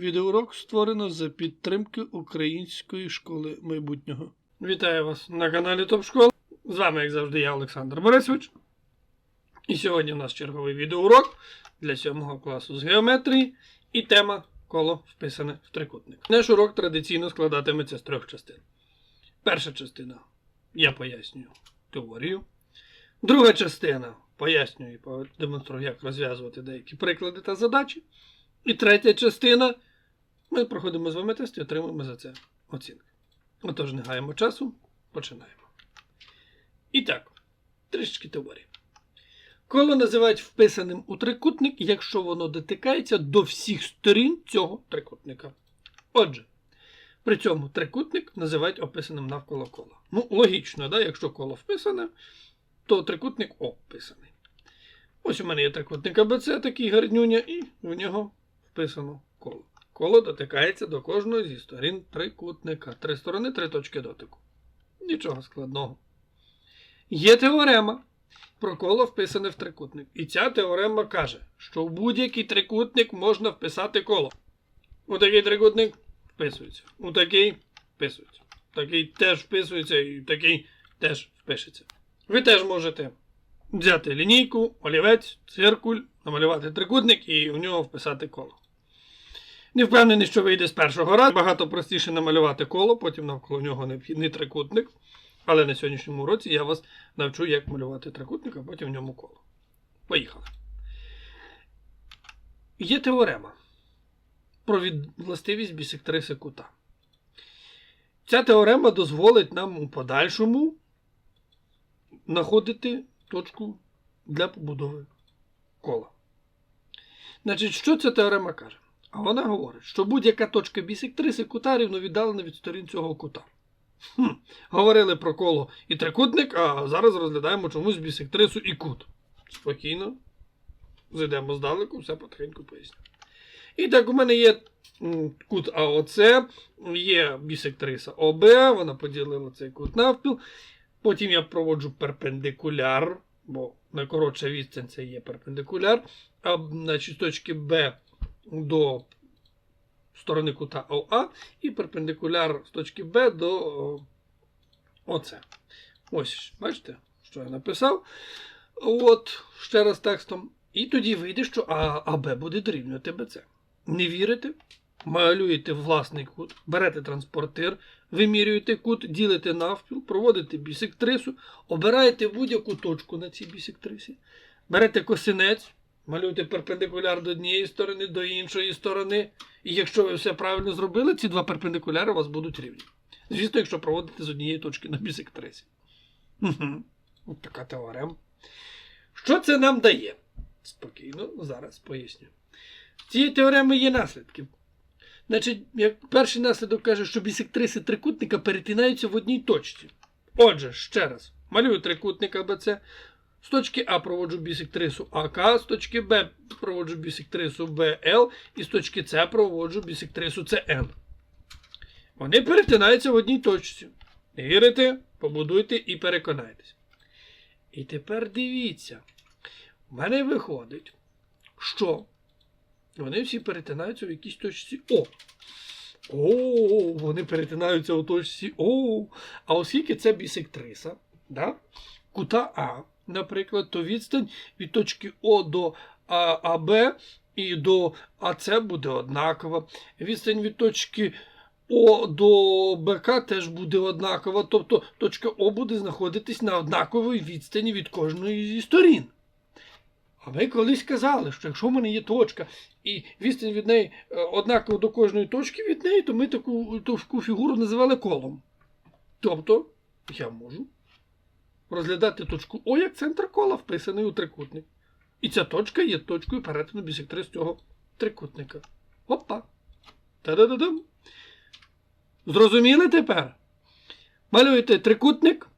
Відеоурок створено за підтримки Української школи майбутнього. Вітаю вас на каналі Топ Школа. З вами, як завжди, я Олександр Борисович. І сьогодні у нас черговий відеоурок для 7 класу з геометрії і тема коло вписане в трикутник. Наш урок традиційно складатиметься з трьох частин. Перша частина я пояснюю теорію. Друга частина пояснюю і демонструю, як розв'язувати деякі приклади та задачі. І третя частина ми проходимо з вами тест і отримуємо за це оцінки. Отож, не гаємо часу, починаємо. І так, трішечки теорії. Коло називають вписаним у трикутник, якщо воно дотикається до всіх сторін цього трикутника. Отже, при цьому трикутник називають описаним навколо кола. Ну, логічно, да? якщо коло вписане, то трикутник описаний. Ось у мене є трикутник АБЦ, такий гарнюня, і в нього вписано коло. Коло дотикається до кожної зі сторін трикутника. Три сторони, три точки дотику. Нічого складного. Є теорема про коло вписане в трикутник. І ця теорема каже, що в будь-який трикутник можна вписати коло. У такий трикутник вписується. У такий вписується. Такий теж вписується, і такий теж впишеться. Ви теж можете взяти лінійку, олівець, циркуль, намалювати трикутник і в нього вписати коло. Не впевнений, що вийде з першого разу. Багато простіше намалювати коло, потім навколо нього необхідний трикутник. Але на сьогоднішньому уроці я вас навчу, як малювати трикутник, а потім в ньому коло. Поїхали. Є теорема про властивість бісектриси кута. Ця теорема дозволить нам у подальшому знаходити точку для побудови кола. Значить, що ця теорема каже? А вона говорить, що будь-яка точка бісектриси кута рівно віддалена від сторін цього кута. Хм. Говорили про коло і трикутник, а зараз розглядаємо чомусь бісектрису і кут. Спокійно. Зайдемо здалеку, все потихеньку поясню. І так, у мене є кут АОЦ, є бісектриса ОБ, вона поділила цей кут навпіл. Потім я проводжу перпендикуляр, бо найкоротша відстань це є перпендикуляр. А значить, точки Б до сторони кута ОА і перпендикуляр з точки Б до о, ОЦ. Ось, бачите, що я написав. От, ще раз текстом. І тоді вийде, що АБ буде дорівнювати БЦ. Не вірите? Малюєте власний кут, берете транспортир, вимірюєте кут, ділите навпіл, проводите бісектрису, обираєте будь-яку точку на цій бісектрисі, берете косинець, малюєте перпендикуляр до однієї сторони, до іншої сторони. І якщо ви все правильно зробили, ці два перпендикуляри у вас будуть рівні. Звісно, якщо проводите з однієї точки на бісектрисі. Угу. Ось така теорема. Що це нам дає? Спокійно, зараз поясню. В цієї теореми є наслідки. Значить, як перший наслідок каже, що бісектриси трикутника перетинаються в одній точці. Отже, ще раз, малюю трикутник АБЦ. З точки А проводжу бісектрису АК, з точки Б проводжу бісектрису БЛ і з точки С проводжу бісектрису СН. Вони перетинаються в одній точці. Не вірите? Побудуйте і переконайтесь. І тепер дивіться. У мене виходить, що вони всі перетинаються в якійсь точці О. О, вони перетинаються у точці О. А оскільки це бісектриса, да? кута А, наприклад, то відстань від точки О до АБ і до АЦ буде однакова. Відстань від точки О до БК теж буде однакова. Тобто точка О буде знаходитись на однаковій відстані від кожної зі сторін. А ми колись казали, що якщо в мене є точка і відстань від неї е, однакова до кожної точки від неї, то ми таку, таку фігуру називали колом. Тобто я можу розглядати точку О як центр кола, вписаний у трикутник. І ця точка є точкою перетину бісектрис цього трикутника. Опа. Та-да-да-дам. Зрозуміли тепер? Малюєте трикутник,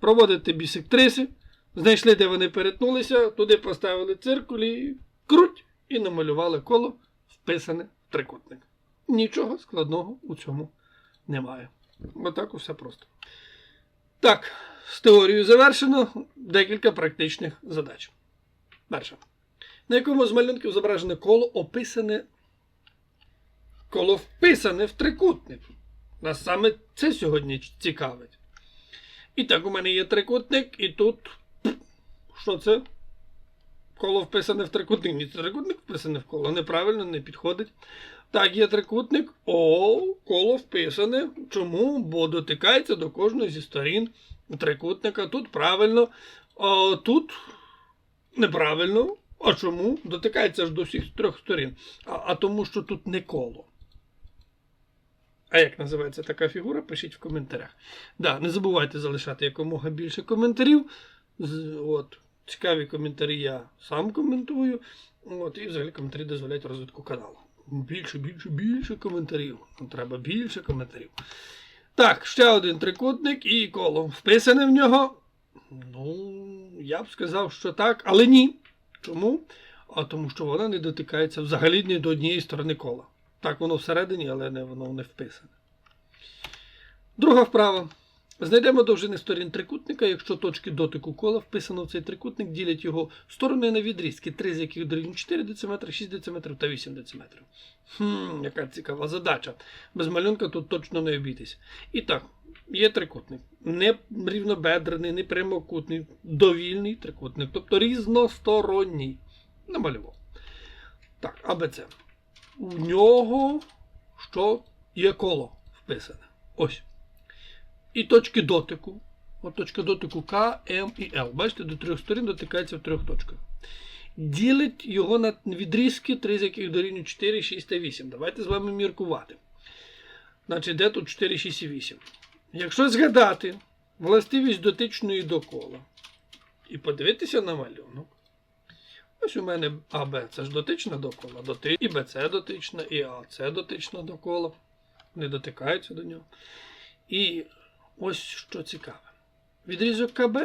проводите бісектриси, знайшли, де вони перетнулися, туди поставили циркулі, круть і намалювали коло, вписане в трикутник. Нічого складного у цьому немає. Отак усе просто. Так, з теорією завершено декілька практичних задач. Перша. На якому з малюнків зображене коло описане коло вписане в трикутник. Нас саме це сьогодні цікавить. І так, у мене є трикутник, і тут. Що це? Коло вписане в трикутник. Ні, трикутник вписане в коло. Неправильно, не підходить. Так, є трикутник. О, коло вписане. Чому? Бо дотикається до кожної зі сторін трикутника. Тут правильно. А тут неправильно. А чому? Дотикається ж до всіх трьох сторін. А, а тому, що тут не коло. А як називається така фігура, пишіть в коментарях. Да, не забувайте залишати якомога більше коментарів. От, цікаві коментарі я сам коментую. От, і взагалі коментарі дозволяють розвитку каналу. Більше, більше, більше коментарів. Нам треба більше коментарів. Так, ще один трикутник і коло. Вписане в нього. Ну, я б сказав, що так, але ні. Чому? А тому що вона не дотикається взагалі ні до однієї сторони кола. Так, воно всередині, але не, воно не вписане. Друга вправа. Знайдемо довжини сторін трикутника, якщо точки дотику кола вписано в цей трикутник, ділять його сторони на відрізки, три з яких дорівнюють 4 дециметри, 6 дециметрів та 8 дециметрів. Хм, яка цікава задача. Без малюнка тут точно не обійтись. І так, є трикутник. Не рівнобедрений, не прямокутний, довільний трикутник, тобто різносторонній. Намалював. Так, АБЦ. У нього що є коло вписане. Ось. І точки дотику. От точка дотику К, М і Л. Бачите, до трьох сторін дотикається в трьох точках. Ділить його на відрізки, три з яких дорівнюють 4, 6 та 8. Давайте з вами міркувати. Значить, де тут 4, 6 і 8? Якщо згадати властивість дотичної до кола і подивитися на малюнок, ось у мене АБ це ж дотична до кола, і БЦ дотична, і АЦ дотична до кола. Не дотикаються до нього. І ось що цікаве. Відрізок КБ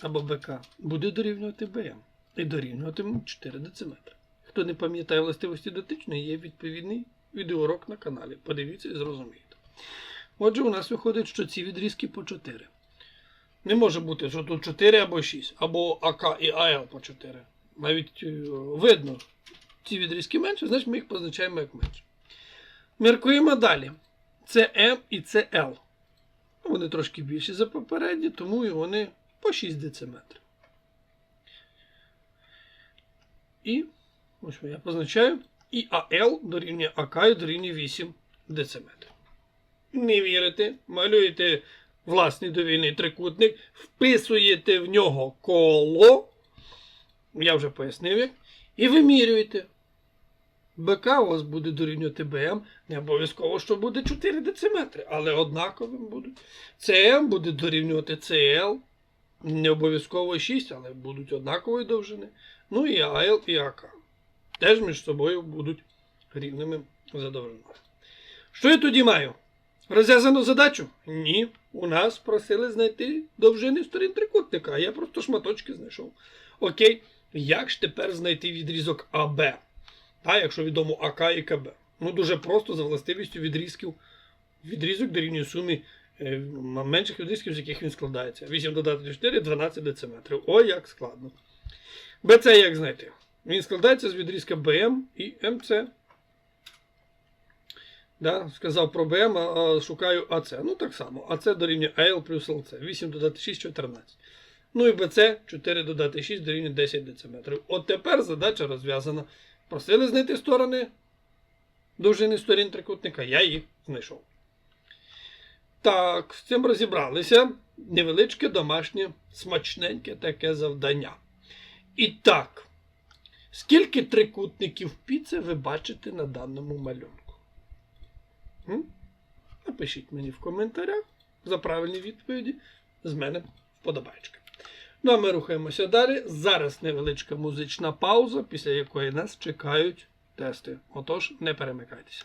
або БК буде дорівнювати БМ і дорівнювати 4 дециметри. Хто не пам'ятає властивості дотичної, є відповідний відеоурок на каналі. Подивіться і зрозумієте. Отже, у нас виходить, що ці відрізки по 4. Не може бути, що тут 4 або 6, або АК і АЛ по 4. Навіть е, видно, ці відрізки менше, значить ми їх позначаємо як менше. Міркуємо далі. Це М і це Л. Вони трошки більші за попередні, тому і вони по 6 дециметрів. І ось я позначаю. І АЛ дорівнює АК і дорівнює 8 дециметрів. Не вірите, малюєте власний довільний трикутник, вписуєте в нього коло. Я вже пояснив як. І вимірюєте. БК у вас буде дорівнювати БМ. Не обов'язково, що буде 4 дециметри, але однаковим будуть. ЦМ буде дорівнювати ЦЛ. Не обов'язково 6, але будуть однакової довжини. Ну і АЛ і АК. Теж між собою будуть рівними за. Що я тоді маю? Розв'язану задачу? Ні. У нас просили знайти довжини сторін трикутника, а я просто шматочки знайшов. Окей, як ж тепер знайти відрізок АБ? Та, якщо відомо АК і КБ. Ну, дуже просто за властивістю відрізків. Відрізок дорівнює сумі е, менших відрізків, з яких він складається. 8 додати 4 12 дециметрів. Ой, як складно. БЦ як знайти? Він складається з відрізка БМ і МЦ. Да, сказав про БМ, а шукаю АЦ. Ну так само. АЦ дорівнює АЛ плюс ЛЦ. 8 додати 6 14. Ну і БЦ 4 додати 6 дорівнює 10 дециметрів. От тепер задача розв'язана. Просили знайти сторони довжини сторін трикутника, я їх знайшов. Так, з цим розібралися. Невеличке домашнє, смачненьке таке завдання. І так, скільки трикутників піци ви бачите на даному малюнку? М? Напишіть мені в коментарях за правильні відповіді. З мене вподобайка. Ну а ми рухаємося далі. Зараз невеличка музична пауза, після якої нас чекають тести. Отож, не перемикайтеся.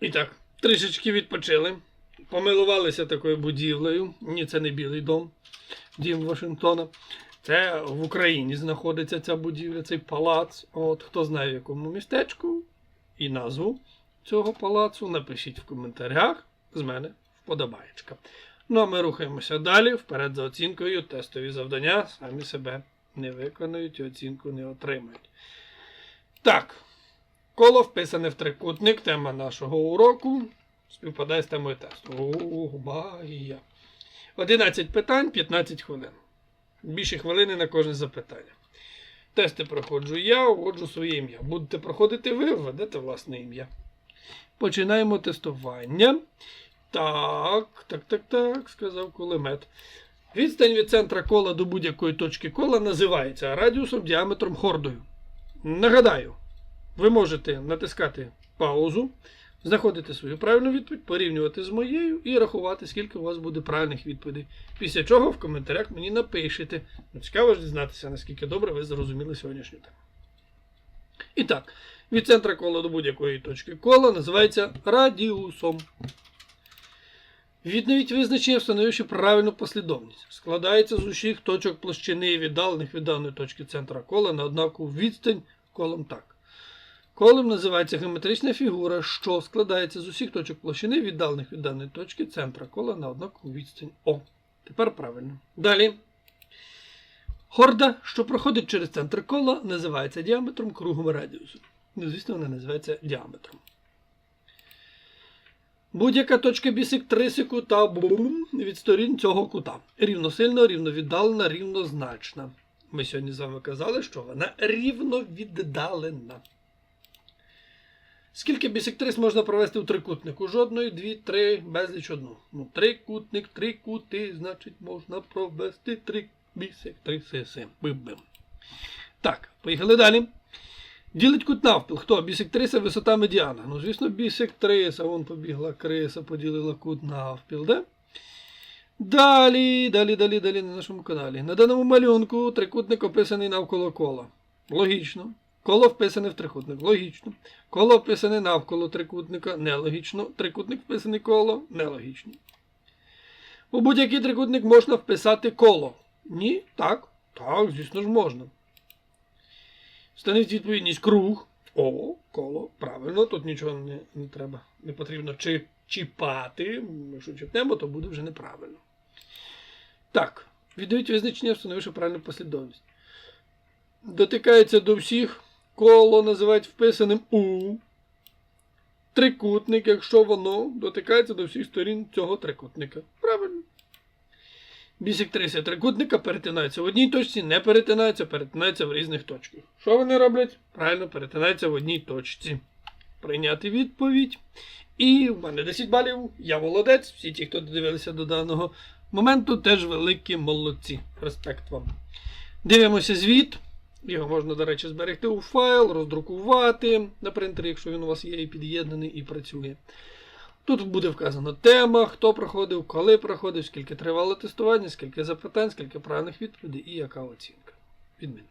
І так, трішечки відпочили. Помилувалися такою будівлею. Ні, це не білий дом. дім Вашингтона. Це в Україні знаходиться ця будівля, цей палац. От хто знає в якому містечку і назву цього палацу, напишіть в коментарях. З мене вподобаєчка. Ну а ми рухаємося далі. Вперед за оцінкою. Тестові завдання самі себе не виконують і оцінку не отримають. Так. Коло вписане в трикутник, тема нашого уроку. Співпадає з темою тесту. О, багія. 11 питань, 15 хвилин. Більше хвилини на кожне запитання. Тести проходжу я, вводжу своє ім'я. Будете проходити ви, введете власне ім'я. Починаємо тестування. Так, так, так, так, сказав кулемет. Відстань від центра кола до будь-якої точки кола називається радіусом діаметром хордою. Нагадаю, ви можете натискати паузу, знаходити свою правильну відповідь, порівнювати з моєю і рахувати, скільки у вас буде правильних відповідей. Після чого в коментарях мені напишете. Ну, Цікаво ж дізнатися, наскільки добре ви зрозуміли сьогоднішню тему. І так, від центра кола до будь-якої точки кола називається радіусом. Відновіть визначення, встановивши правильну послідовність. Складається з усіх точок площини віддалених від даної точки центра кола на однакову відстань колом так. Колом називається геометрична фігура, що складається з усіх точок площини, віддалених від даної точки центра кола на однакову відстань О. Тепер правильно. Далі. Хорда, що проходить через центр кола, називається діаметром кругом радіусу. Ну, звісно, вона називається діаметром. Будь-яка точка бісектриси кута бум, від сторін цього кута. Рівносильно, рівновіддалена, рівнозначна. Ми сьогодні з вами казали, що вона рівновіддалена. Скільки бісектрис можна провести у трикутнику? Жодної, дві, три, безліч одну. Ну, трикутник, три кути, значить, можна провести три бісектриси. Бим-бим. Так, поїхали далі. Ділить кут навпіл. Хто? Бісектриса, висота медіана. Ну, звісно, бісектриса. Вон побігла криса, поділила кут навпіл, да? Далі, далі, далі, далі на нашому каналі. На даному малюнку трикутник описаний навколо кола. Логічно. Коло вписане в трикутник. Логічно. Коло вписане навколо трикутника. Нелогічно. Трикутник вписаний коло. Нелогічно. У будь-який трикутник можна вписати коло. Ні? Так. Так, звісно ж можна. Встановіть відповідність круг. О, коло. Правильно, тут нічого не, не треба, не потрібно чи, чіпати. Якщо чіпнемо, то буде вже неправильно. Так, віддають визначення, встановивши правильну послідовність. Дотикається до всіх. Коло називають вписаним у. Трикутник, якщо воно дотикається до всіх сторін цього трикутника. Правильно. Бісектриси трикутника перетинаються в одній точці, не перетинаються, перетинаються в різних точках. Що вони роблять? Правильно, перетинаються в одній точці. Прийняти відповідь. І в мене 10 балів. Я молодець. Всі ті, хто додивилися до даного моменту, теж великі молодці. Респект вам. Дивимося звіт. Його можна, до речі, зберегти у файл, роздрукувати на принтері, якщо він у вас є і під'єднаний і працює. Тут буде вказано тема, хто проходив, коли проходив, скільки тривало тестування, скільки запитань, скільки правильних відповідей і яка оцінка. Від мене.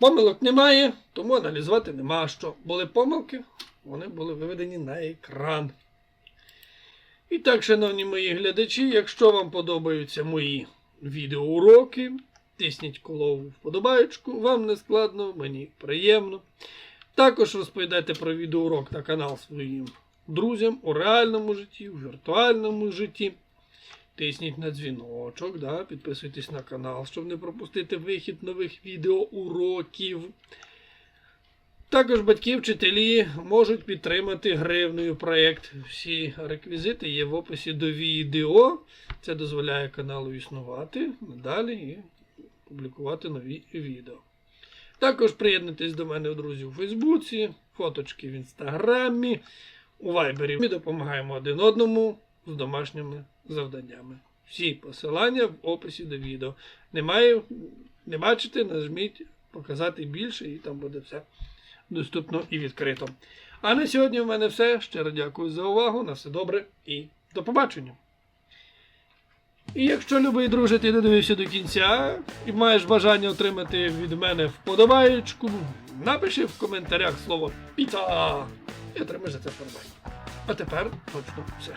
Помилок немає, тому аналізувати нема що. Були помилки, вони були виведені на екран. І так, шановні мої глядачі, якщо вам подобаються мої відеоуроки, тисніть колову вподобаєчку, вам не складно, мені приємно. Також розповідайте про відеоурок та канал своїм друзям у реальному житті, у віртуальному житті. Тисніть на дзвіночок, да, підписуйтесь на канал, щоб не пропустити вихід нових відеоуроків. Також батьки, вчителі можуть підтримати гривною проєкт. Всі реквізити є в описі до відео. Це дозволяє каналу існувати надалі і публікувати нові відео. Також приєднуйтесь до мене, друзі, у Фейсбуці, фоточки в інстаграмі, у Вайбері. Ми допомагаємо один одному з домашніми завданнями. Всі посилання в описі до відео. Немає, не бачите, нажміть показати більше, і там буде все доступно і відкрито. А на сьогодні в мене все. Щиро дякую за увагу. На все добре і до побачення. І якщо, любий друже, ти додивився до кінця і маєш бажання отримати від мене вподобаєчку, напиши в коментарях слово піца і отримаєш за це вподобайку. А тепер точно все.